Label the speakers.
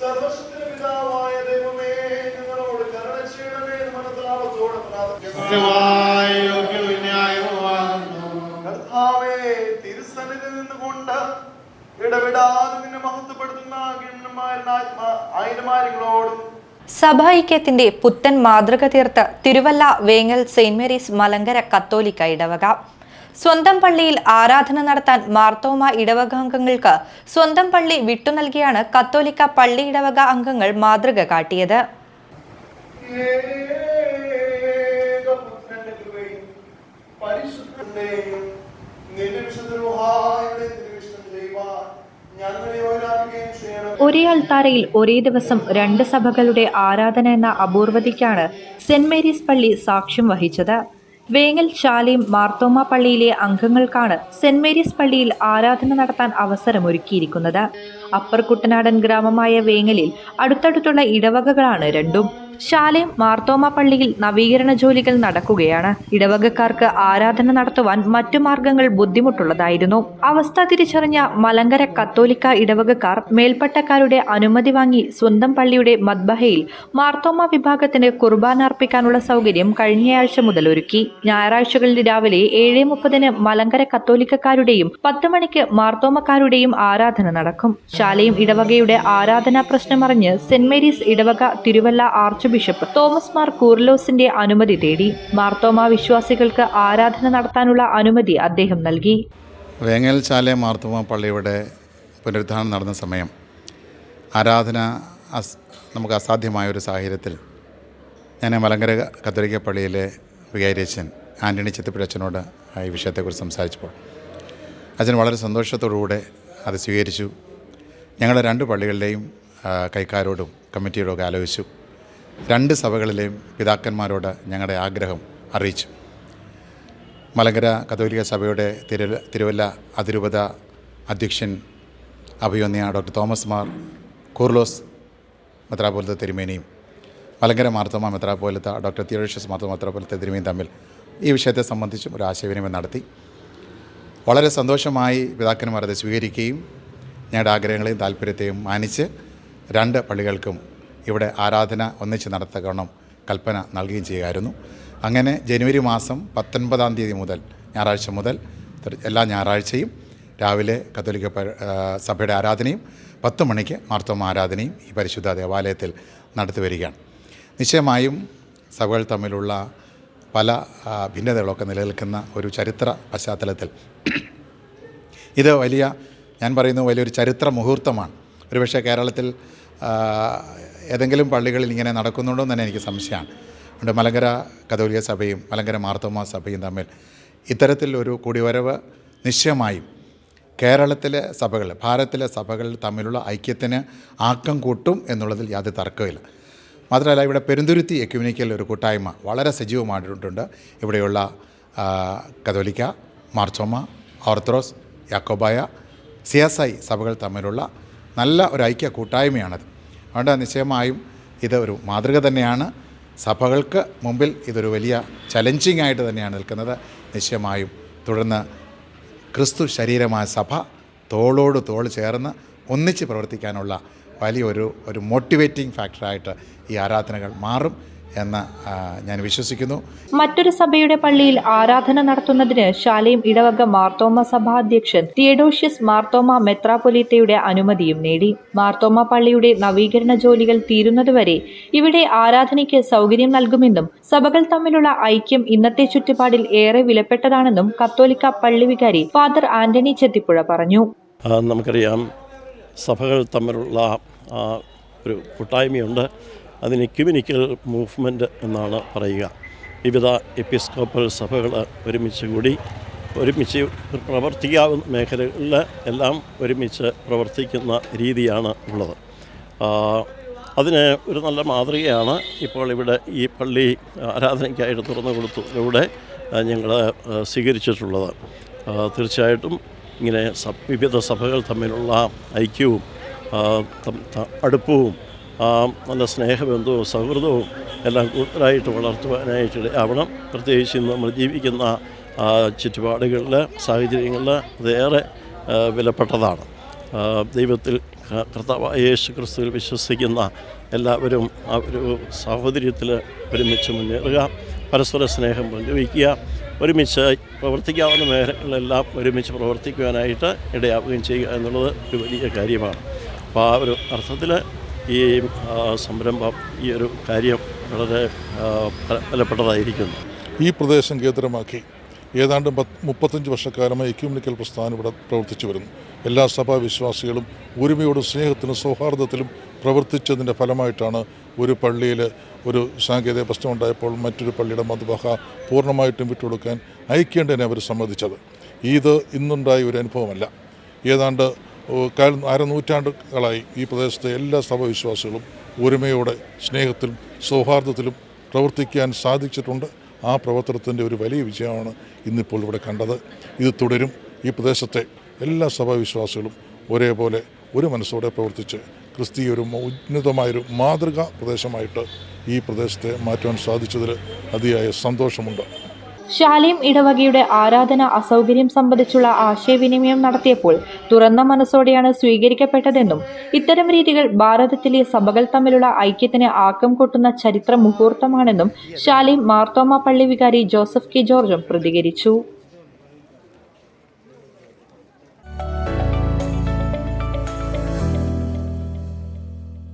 Speaker 1: സർവശക്തിയുടെ പിതാവായ ദൈവമേ ഞങ്ങളോട് കരുണ ചെയ്യണമേ എന്ന് മനസ്സിലാവത്തോടെ പ്രാർത്ഥിക്കുന്നു.
Speaker 2: സത്യമായ യോഗ്യവും
Speaker 1: കർത്താവേ തിരുസന്നിധി നിന്നുകൊണ്ട് ഇടവിടാതെ നിന്നെ മഹത്വപ്പെടുത്തുന്ന
Speaker 3: സഭാഐക്യത്തിന്റെ പുത്തൻ മാതൃക തീർത്ത് തിരുവല്ല വേങ്ങൽ സെയിന്റ് മേരീസ് മലങ്കര കത്തോലിക്ക ഇടവക. സ്വന്തം പള്ളിയിൽ ആരാധന നടത്താൻ മാർത്തോമ ഇടവക അംഗങ്ങൾക്ക് സ്വന്തം പള്ളി വിട്ടു നൽകിയാണ് കത്തോലിക്ക പള്ളി ഇടവക അംഗങ്ങൾ മാതൃക കാട്ടിയത്. ഒരേ അൾത്താരയിൽ ഒരേ ദിവസം രണ്ട് സഭകളുടെ ആരാധന എന്ന അപൂർവതയ്ക്കാണ് സെന്റ് മേരീസ് പള്ളി സാക്ഷ്യം വഹിച്ചത്. വേങ്ങൽ ശാലയും മാർത്തോമ പള്ളിയിലെ അംഗങ്ങൾക്കാണ് സെന്റ് മേരീസ് പള്ളിയിൽ ആരാധന നടത്താൻ അവസരമൊരുക്കിയിരിക്കുന്നത്. അപ്പർ കുട്ടനാടൻ ഗ്രാമമായ വേങ്ങലിൽ അടുത്തടുത്തുള്ള ഇടവകകളാണ് രണ്ടും. ശാലയും മാർത്തോമ പള്ളിയിൽ നവീകരണ ജോലികൾ നടക്കുകയാണ്. ഇടവകക്കാർക്ക് ആരാധന നടത്തുവാൻ മറ്റു മാർഗങ്ങൾ ബുദ്ധിമുട്ടുള്ളതായിരുന്നു. അവസ്ഥ തിരിച്ചറിഞ്ഞ മലങ്കര കത്തോലിക്ക ഇടവകക്കാർ മേൽപ്പട്ടക്കാരുടെ അനുമതി വാങ്ങി സ്വന്തം പള്ളിയുടെ മദ്ബഹയിൽ മാർത്തോമ വിഭാഗത്തിന് കുർബാന അർപ്പിക്കാനുള്ള സൗകര്യം കഴിഞ്ഞയാഴ്ച മുതൽ ഒരുക്കി ഞായറാഴ്ചകളിൽ രാവിലെ ഏഴ് മുപ്പതിന് മലങ്കര കത്തോലിക്കക്കാരുടെയും പത്ത് മണിക്ക് മാർത്തോമക്കാരുടെയും ആരാധന നടക്കും. ശാലയും ഇടവകയുടെ ആരാധനാ പ്രശ്നമറിഞ്ഞ് സെന്റ് മേരീസ് ഇടവക Thiruvalla archbishop Thomas Mar കൂർലോസിന്റെ അനുമതി തേടി മാർത്തോമ വിശ്വാസികൾക്ക് ആരാധന നടത്താനുള്ള അനുമതി അദ്ദേഹം നൽകി.
Speaker 4: വേങ്ങൽശാല മാർത്തോമ പള്ളിയുടെ പുനരുദ്ധാരണം നടന്ന സമയം ആരാധന നമുക്ക് അസാധ്യമായ ഒരു സാഹചര്യത്തിൽ ഞാൻ മലങ്കര കത്തോലിക്ക പള്ളിയിലെ വികാരിയച്ഛൻ ആന്റണി ചിത്തപ്പിഴച്ചനോട് ഈ വിഷയത്തെക്കുറിച്ച് സംസാരിച്ചപ്പോൾ അച്ഛൻ വളരെ സന്തോഷത്തോടുകൂടെ അത് സ്വീകരിച്ചു. ഞങ്ങളുടെ രണ്ട് പള്ളികളുടെയും കൈക്കാരോടും കമ്മിറ്റിയോടും ഒക്കെ ആലോചിച്ചു. രണ്ട് സഭകളിലെയും പിതാക്കന്മാരോട് ഞങ്ങളുടെ ആഗ്രഹം അറിയിച്ചു. മലങ്കര കത്തോലിക്ക സഭയുടെ തിരു തിരുവല്ല അതിരൂപത അധ്യക്ഷൻ അഭിയോന്നിയ ഡോക്ടർ തോമസ് മാർ കൂർലോസ് മെത്രാപോലത്തെ തിരുമേനിയും മലങ്കര മാർത്തോമ മെത്രാപോലത്ത ഡോക്ടർ തിയോഷ്യസ് മാർത്തോമ മെത്രാപോലത്തെ തിരുമേനിയും തമ്മിൽ ഈ വിഷയത്തെ സംബന്ധിച്ചും ഒരു ആശയവിനിമയം നടത്തി. വളരെ സന്തോഷമായി പിതാക്കന്മാർ അത് സ്വീകരിക്കുകയും ഞങ്ങളുടെ ആഗ്രഹങ്ങളെയും താല്പര്യത്തെയും മാനിച്ച് രണ്ട് പള്ളികൾക്കും ഇവിടെ ആരാധന ഒന്നിച്ച് നടത്തണം കൽപ്പന നൽകുകയും ചെയ്യുമായിരുന്നു അങ്ങനെ ജനുവരി മാസം പത്തൊൻപതാം തീയതി മുതൽ ഞായറാഴ്ച മുതൽ എല്ലാ ഞായറാഴ്ചയും രാവിലെ കത്തോലിക്ക സഭയുടെ ആരാധനയും പത്ത് മണിക്ക് മാർത്തോമ ആരാധനയും ഈ പരിശുദ്ധ ദേവാലയത്തിൽ നടത്തി വരികയാണ്. നിശ്ചയമായും സഭകൾ തമ്മിലുള്ള പല ഭിന്നതകളൊക്കെ നിലനിൽക്കുന്ന ഒരു ചരിത്ര പശ്ചാത്തലത്തിൽ ഇത് വലിയ ഞാൻ പറയുന്നത് വലിയൊരു ചരിത്ര മുഹൂർത്തമാണ്. ഒരുപക്ഷെ കേരളത്തിൽ ഏതെങ്കിലും പള്ളികളിൽ ഇങ്ങനെ നടക്കുന്നുണ്ടോ എന്ന് തന്നെ എനിക്ക് സംശയമാണ്. അതുകൊണ്ട് മലങ്കര കതോലിക സഭയും മലങ്കര മാർത്തോമ സഭയും തമ്മിൽ ഇത്തരത്തിൽ ഒരു കൂടിവരവ് നിശ്ചയമായും കേരളത്തിലെ സഭകൾ ഭാരതത്തിലെ സഭകൾ തമ്മിലുള്ള ഐക്യത്തിന് ആക്കം കൂട്ടും എന്നുള്ളതിൽ യാതൊരു തർക്കമില്ല മാത്രമല്ല ഇവിടെ പെരുന്തുരുത്തി എക്യുമിനിക്കൽ ഒരു കൂട്ടായ്മ വളരെ സജീവമായിട്ടുണ്ട്. ഇവിടെയുള്ള കതോലിക്ക Marthoma Orthodox Yakobaya C S I സഭകൾ തമ്മിലുള്ള നല്ല ഒരു ഐക്യ കൂട്ടായ്മയാണത്. അതുകൊണ്ട് നിശ്ചയമായും ഇത് ഒരു മാതൃക തന്നെയാണ്. സഭകൾക്ക് മുമ്പിൽ ഇതൊരു വലിയ ചലഞ്ചിങ് ആയിട്ട് തന്നെയാണ് നിൽക്കുന്നത്. നിശ്ചയമായും തുടർന്ന് ക്രിസ്തു ശരീരമായ സഭ തോളോട് തോൾ ചേർന്ന് ഒന്നിച്ച് പ്രവർത്തിക്കാനുള്ള വലിയൊരു ഒരു മോട്ടിവേറ്റിംഗ് ഫാക്ടറായിട്ട് ഈ ആരാധനകൾ മാറും. എന്ന് ഞാൻ വിശ്വസിക്കുന്നു.
Speaker 3: മറ്റൊരു സഭയുടെ പള്ളിയിൽ ആരാധന നടത്തുന്നതിന് ശാലയും ഇടവക മാർത്തോമ സഭാധ്യക്ഷൻ തിയഡോഷ്യസ് മാർത്തോമ മെത്രാപൊലീത്തയുടെ അനുമതിയും നേടി. മാർത്തോമ പള്ളിയുടെ നവീകരണ ജോലികൾ തീരുന്നതുവരെ ഇവിടെ ആരാധനയ്ക്ക് സൗകര്യം നൽകുമെന്നും സഭകൾ തമ്മിലുള്ള ഐക്യം ഇന്നത്തെ ചുറ്റുപാടിൽ ഏറെ വിലപ്പെട്ടതാണെന്നും കത്തോലിക്ക പള്ളി വികാരി ഫാദർ ആന്റണി ചെത്തിപ്പുഴ പറഞ്ഞു.
Speaker 5: നമുക്കറിയാം സഭകൾ തമ്മിലുള്ള ഒരു കൂട്ടായ്മയുണ്ട്. അതിന് ക്യുമിനിക്കൽ മൂവ്മെന്റ് എന്നാണ് പറയുക. വിവിധ എപ്പിസ്കോപ്പൽ സഭകൾ ഒരുമിച്ച് കൂടി ഒരുമിച്ച് പ്രവർത്തിക്കാവുന്ന മേഖലകളിൽ എല്ലാം ഒരുമിച്ച് പ്രവർത്തിക്കുന്ന രീതിയാണ് ഉള്ളത്. അതിന് ഒരു നല്ല മാതൃകയാണ് ഇപ്പോൾ ഇവിടെ ഈ പള്ളി ആരാധനയ്ക്കായിട്ട് തുറന്നു കൊടുത്തതിലൂടെ ഞങ്ങൾ സ്വീകരിച്ചിട്ടുള്ളത്. തീർച്ചയായിട്ടും ഇങ്ങനെ വിവിധ സഭകൾ തമ്മിലുള്ള ഐക്യവും അടുപ്പവും ആ, നല്ല സ്നേഹബന്ധവും സൗഹൃദവും എല്ലാം കൂടുതലായിട്ട് വളർത്തുവാനായിട്ട് ആവണം. പ്രത്യേകിച്ച് ഇന്ന് നമ്മൾ ജീവിക്കുന്ന ചുറ്റുപാടുകളിൽ സാഹചര്യങ്ങളിൽ അതേറെ വിലപ്പെട്ടതാണ്. ദൈവത്തിൽ കർത്താവ് യേശു ക്രിസ്തുവിൽ വിശ്വസിക്കുന്ന എല്ലാവരും ആ ഒരു സാഹോദര്യത്തിൽ ഒരുമിച്ച് മുന്നേറുക പരസ്പര സ്നേഹം പങ്കുവയ്ക്കുക ഒരുമിച്ച് പ്രവർത്തിക്കാവുന്ന മേഖലകളിലെല്ലാം ഒരുമിച്ച് പ്രവർത്തിക്കുവാനായിട്ട് ഇടയാവുകയും ചെയ്യുക എന്നുള്ളത് ഒരു വലിയ കാര്യമാണ്. അപ്പോൾ ആ ഒരു അർത്ഥത്തിൽ ഈ സംരംഭം ഈ ഒരു കാര്യം വളരെ ഫലപ്പെട്ടതായിരിക്കുന്നു.
Speaker 6: ഈ പ്രദേശം കേന്ദ്രമാക്കി ഏതാണ്ട് പത്ത് മുപ്പത്തഞ്ച് വർഷക്കാലമായി എക്യൂമിനിക്കൽ പ്രസ്ഥാനം ഇവിടെ പ്രവർത്തിച്ചു വരുന്നു. എല്ലാ സഭാ വിശ്വാസികളും ഒരുമയോടും സ്നേഹത്തിലും സൗഹാർദ്ദത്തിലും പ്രവർത്തിച്ചതിന്റെ ഫലമായിട്ടാണ് ഒരു പള്ളിയിൽ ഒരു സാങ്കേതിക പ്രശ്നമുണ്ടായപ്പോൾ മറ്റൊരു പള്ളിയുടെ മധുബഹ പൂർണമായിട്ടും വിട്ടുകൊടുക്കാൻ അയക്കേണ്ടതിനെ അവർ സമ്മതിച്ചത്. ഇത് ഇന്നുണ്ടായ ഒരു അനുഭവമല്ല. ഏതാണ്ട് അരനൂറ്റാണ്ടുകളായി ഈ പ്രദേശത്തെ എല്ലാ സഭവിശ്വാസികളും ഒരുമയോടെ സ്നേഹത്തിലും സൗഹാർദ്ദത്തിലും പ്രവർത്തിക്കാൻ സാധിച്ചിട്ടുണ്ട്. ആ പ്രവർത്തനത്തിന്റെ ഒരു വലിയ വിജയമാണ് ഇന്നിപ്പോൾ ഇവിടെ കണ്ടത്. ഇത് തുടരും. ഈ പ്രദേശത്തെ എല്ലാ സഭാവിശ്വാസികളും ഒരേപോലെ ഒരു മനസ്സോടെ പ്രവർത്തിച്ച് ക്രിസ്തീയ ഒരു ഉന്നതമായൊരു മാതൃകാ പ്രദേശമായിട്ട് ഈ പ്രദേശത്തെ മാറ്റുവാൻ സാധിച്ചതിൽ അതിയായ സന്തോഷമുണ്ട്.
Speaker 3: ശാലേം ഇടവകയുടെ ആരാധന അസൗകര്യം സംബന്ധിച്ചുള്ള ആശയവിനിമയം നടത്തിയപ്പോൾ തുറന്ന മനസ്സോടെയാണ് സ്വീകരിക്കപ്പെട്ടതെന്നും ഇത്തരം രീതികൾ ഭാരതത്തിലെ സഭകൾ തമ്മിലുള്ള ഐക്യത്തിന് ആക്കം കൂട്ടുന്ന ചരിത്ര മുഹൂർത്തമാണെന്നും ശാലേം മാർത്തോമ പള്ളി വികാരി ജോസഫ് കെ ജോർജും പ്രതികരിച്ചു.